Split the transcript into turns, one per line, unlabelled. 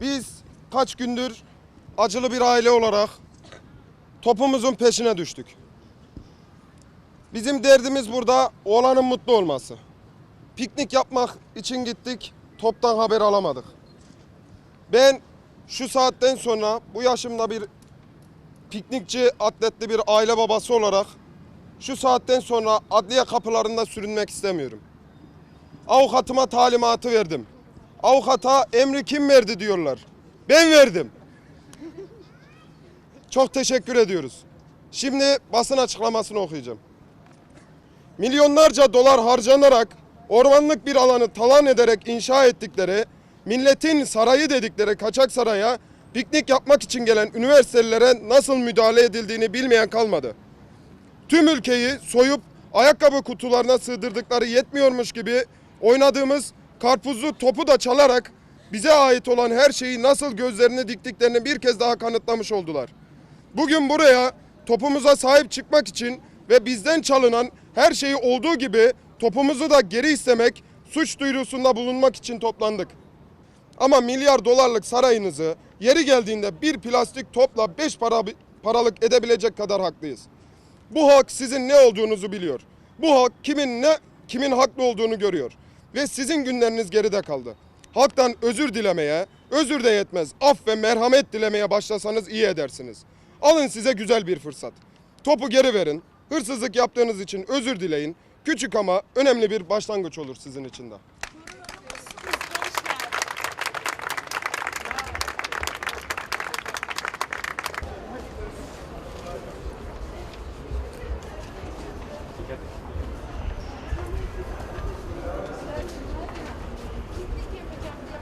Biz kaç gündür acılı bir aile olarak topumuzun peşine düştük. Bizim derdimiz burada oğlanın mutlu olması. Piknik yapmak için gittik, toptan haber alamadık. Ben şu saatten sonra bu yaşımda bir piknikçi atletli bir aile babası olarak şu saatten sonra adliye kapılarında sürünmek istemiyorum. Avukatıma talimatı verdim. Avukata emri kim verdi diyorlar. Ben verdim. Çok teşekkür ediyoruz. Şimdi basın açıklamasını okuyacağım. Milyonlarca dolar harcanarak ormanlık bir alanı talan ederek inşa ettikleri milletin sarayı dedikleri kaçak saraya piknik yapmak için gelen üniversitelere nasıl müdahale edildiğini bilmeyen kalmadı. Tüm ülkeyi soyup ayakkabı kutularına sığdırdıkları yetmiyormuş gibi oynadığımız karpuzlu topu da çalarak bize ait olan her şeyi nasıl gözlerini diktiklerini bir kez daha kanıtlamış oldular. Bugün buraya topumuza sahip çıkmak için ve bizden çalınan her şeyi olduğu gibi topumuzu da geri istemek, suç duyurusunda bulunmak için toplandık. Ama milyar dolarlık sarayınızı yeri geldiğinde bir plastik topla beş para, paralık edebilecek kadar haklıyız. Bu hak sizin ne olduğunuzu biliyor. Bu hak kimin ne kimin haklı olduğunu görüyor ve sizin günleriniz geride kaldı. Halktan özür dilemeye, özür de yetmez, af ve merhamet dilemeye başlasanız iyi edersiniz. Alın size güzel bir fırsat. Topu geri verin, hırsızlık yaptığınız için özür dileyin. Küçük ama önemli bir başlangıç olur sizin için de. Thank you.